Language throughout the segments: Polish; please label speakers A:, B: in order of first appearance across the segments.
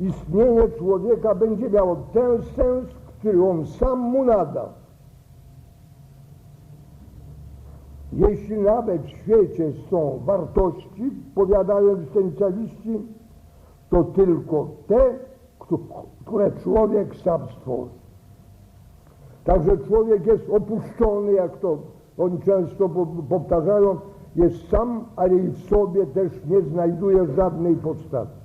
A: istnienie człowieka będzie miało ten sens, który on sam mu nada. Jeśli nawet w świecie są wartości, powiadają egzystencjaliści, to tylko te, które człowiek sam stworzy. Także człowiek jest opuszczony, jak to oni często powtarzają, jest sam, ale i w sobie też nie znajduje żadnej podstawy.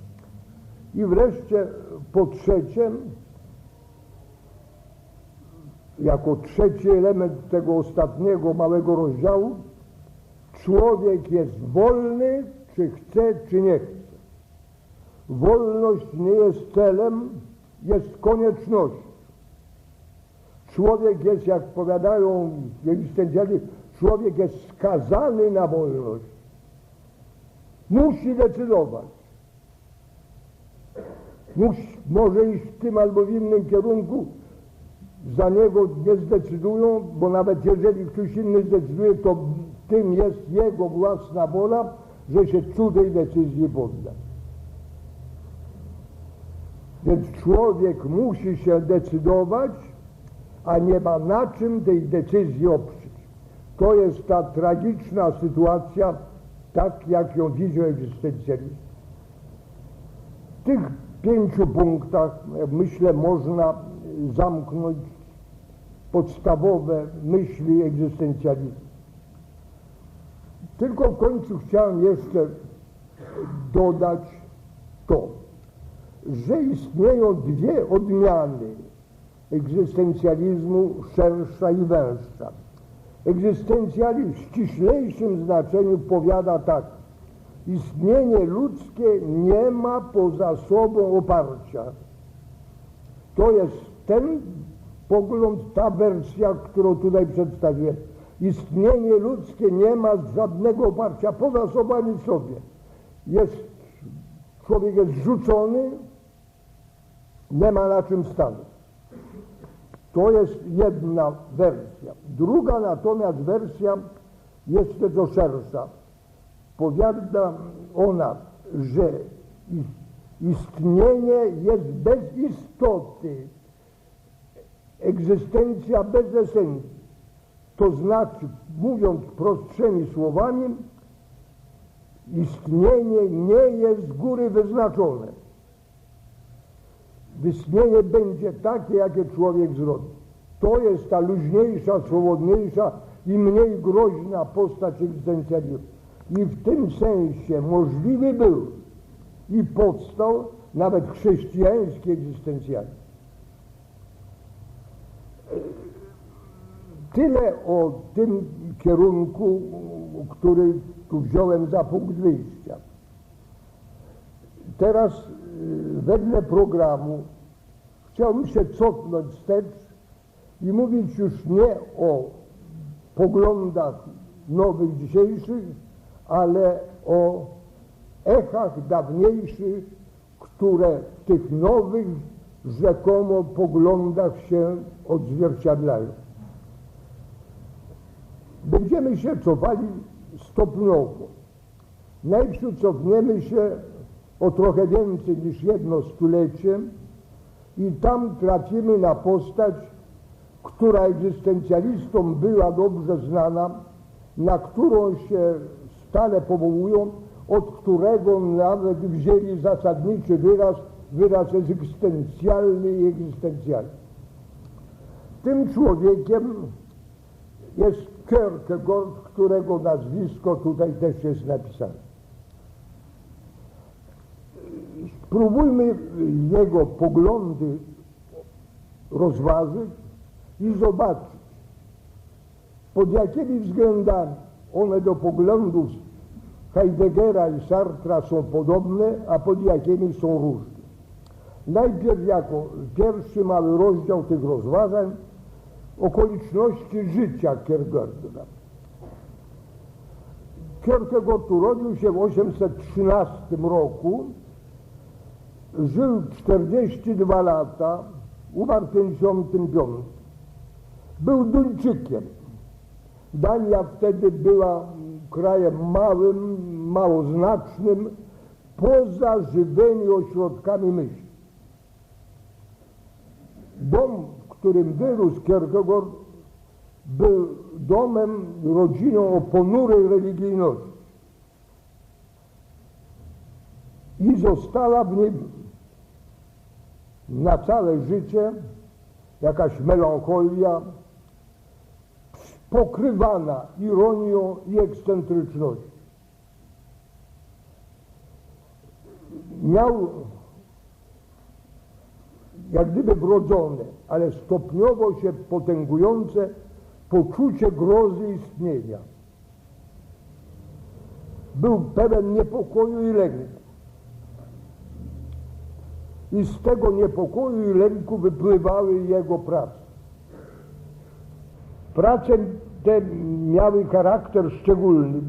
A: I wreszcie po trzecie, jako trzeci element tego ostatniego małego rozdziału, człowiek jest wolny, czy chce, czy nie chce. Wolność nie jest celem, jest koniecznością. Człowiek jest, jak powiadają egzystencjaliści, człowiek jest skazany na wolność. Musi decydować. Musi, może iść w tym albo w innym kierunku. Za niego nie zdecydują, bo nawet jeżeli ktoś inny zdecyduje, to tym jest jego własna wola, że się cudzej decyzji podda. Więc człowiek musi się decydować, a nie ma na czym tej decyzji oprzeć. To jest ta tragiczna sytuacja, tak jak ją widział egzystencjalizm. W tych pięciu punktach, myślę, można zamknąć podstawowe myśli egzystencjalizmu. Tylko w końcu chciałem jeszcze dodać to, że istnieją dwie odmiany egzystencjalizmu szersza i węższa. Egzystencjalizm w ściślejszym znaczeniu powiada tak. Istnienie ludzkie nie ma poza sobą oparcia. To jest ten pogląd, ta wersja, którą tutaj przedstawiłem. Istnienie ludzkie nie ma żadnego oparcia poza sobą ani sobie. Jest, człowiek jest rzucony, nie ma na czym stanąć. To jest jedna wersja. Druga natomiast wersja jest nieco szersza. Powiada ona, że istnienie jest bez istoty, egzystencja bez esencji. To znaczy, mówiąc prostszymi słowami, istnienie nie jest z góry wyznaczone. Istnienie będzie takie, jakie człowiek zrobi. To jest ta luźniejsza, swobodniejsza i mniej groźna postać egzystencjalizmu. I w tym sensie możliwy był i powstał nawet chrześcijański egzystencjalizm. Tyle o tym kierunku, który tu wziąłem za punkt wyjścia. Teraz y, wedle programu chciałbym się cofnąć wstecz i mówić już nie o poglądach nowych, dzisiejszych, ale o echach dawniejszych, które w tych nowych rzekomo poglądach się odzwierciedlają. Będziemy się cofali stopniowo. Najpierw cofniemy się o trochę więcej niż jedno stulecie i tam trafimy na postać, która egzystencjalistom była dobrze znana, na którą się stale powołują, od którego nawet wzięli zasadniczy wyraz, wyraz egzystencjalny i egzystencjalny. Tym człowiekiem jest Kierkegaard, którego nazwisko tutaj też jest napisane. Spróbujmy jego poglądy rozważyć i zobaczyć, pod jakimi względami one do poglądów Heideggera i Sartra są podobne, a pod jakimi są różne. Najpierw jako pierwszy mały rozdział tych rozważań okoliczności życia Kierkegaarda. Kierkegaard urodził się w 813 roku, żył 42 lata, umarł w 55. Był Duńczykiem. Dania wtedy była krajem małym, małoznacznym, poza żywymi ośrodkami myśli. Dom, w którym wyrósł Kierkegaard, był domem, rodziną o ponurej religijności. I została w nim na całe życie jakaś melancholia pokrywana ironią i ekscentrycznością. Miał jak gdyby wrodzone, ale stopniowo się potęgujące poczucie grozy istnienia. Był pełen niepokoju i lęku. I z tego niepokoju i lęku wypływały jego prace. Prace te miały charakter szczególny.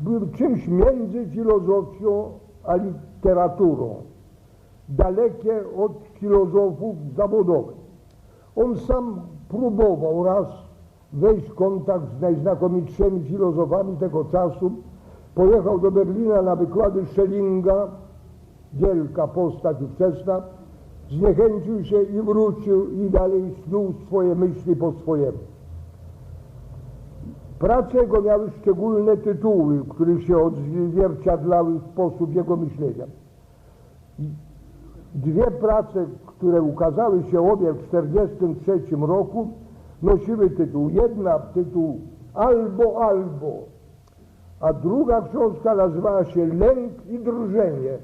A: Były czymś między filozofią a literaturą. Dalekie od filozofów zawodowych. On sam próbował raz wejść w kontakt z najznakomitszymi filozofami tego czasu. Pojechał do Berlina na wykłady Schellinga, wielka postać ówczesna, zniechęcił się i wrócił i dalej snuł swoje myśli po swojemu. Prace jego miały szczególne tytuły, które się odzwierciedlały w sposób jego myślenia. Dwie prace, które ukazały się obie w 1943 roku, nosiły tytuł. Jedna tytuł Albo, albo, a druga książka nazywała się Lęk i drżenie.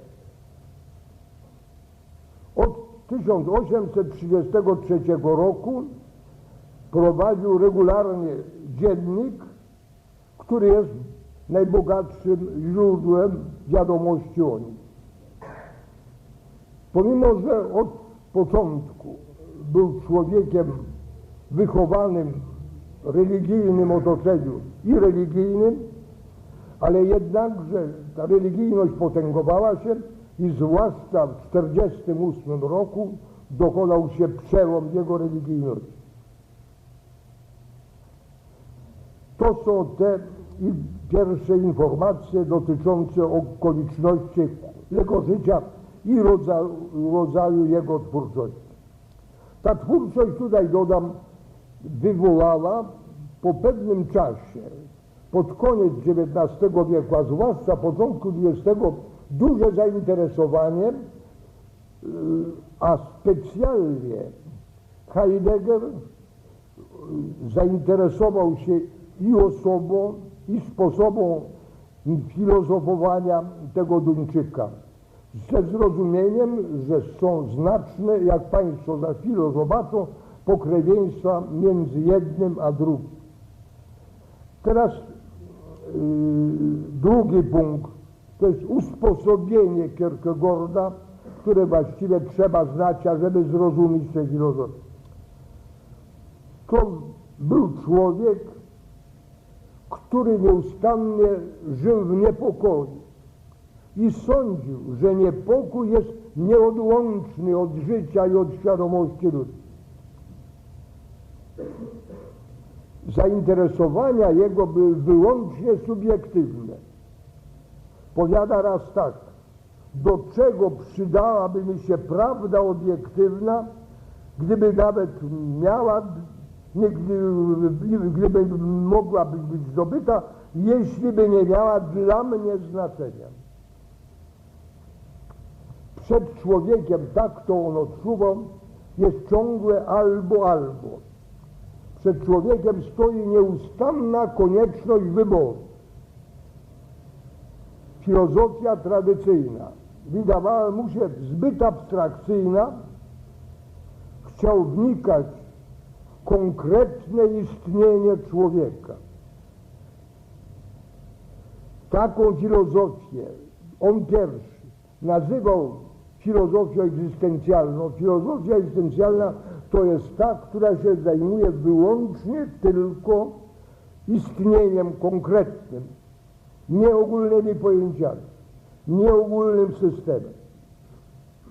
A: Od 1833 roku prowadził regularnie dziennik, który jest najbogatszym źródłem wiadomości o nim. Pomimo, że od początku był człowiekiem wychowanym w religijnym otoczeniu i religijnym, ale jednakże ta religijność potęgowała się i zwłaszcza w 1948 roku dokonał się przełom jego religijności. To są te pierwsze informacje dotyczące okoliczności jego życia i rodzaju, rodzaju jego twórczości. Ta twórczość, tutaj dodam, wywołała po pewnym czasie, pod koniec XIX wieku, a zwłaszcza początku XX, duże zainteresowanie, a specjalnie Heidegger zainteresował się i osobą, i sposobą filozofowania tego Duńczyka. Ze zrozumieniem, że są znaczne, jak Państwo za chwilę zobaczą, pokrewieństwa między jednym a drugim. Teraz yy, drugi punkt to jest usposobienie Kierkegaarda, które właściwie trzeba znać, ażeby zrozumieć tę filozofię. To był człowiek, który nieustannie żył w niepokoju i sądził, że niepokój jest nieodłączny od życia i od świadomości ludzkiej. Zainteresowania jego były wyłącznie subiektywne. Powiada raz tak, do czego przydałaby mi się prawda obiektywna, gdyby nawet miała gdyby mogłaby być zdobyta, jeśli by nie miała dla mnie znaczenia. Przed człowiekiem, tak to on odczuwał, jest ciągłe albo albo. Przed człowiekiem stoi nieustanna konieczność wyboru. Filozofia tradycyjna wydawała mu się zbyt abstrakcyjna, chciał wnikać konkretne istnienie człowieka. Taką filozofię on pierwszy nazywał filozofią egzystencjalną. Filozofia egzystencjalna to jest ta, która się zajmuje wyłącznie tylko istnieniem konkretnym, nie ogólnymi pojęciami, nie ogólnym systemem.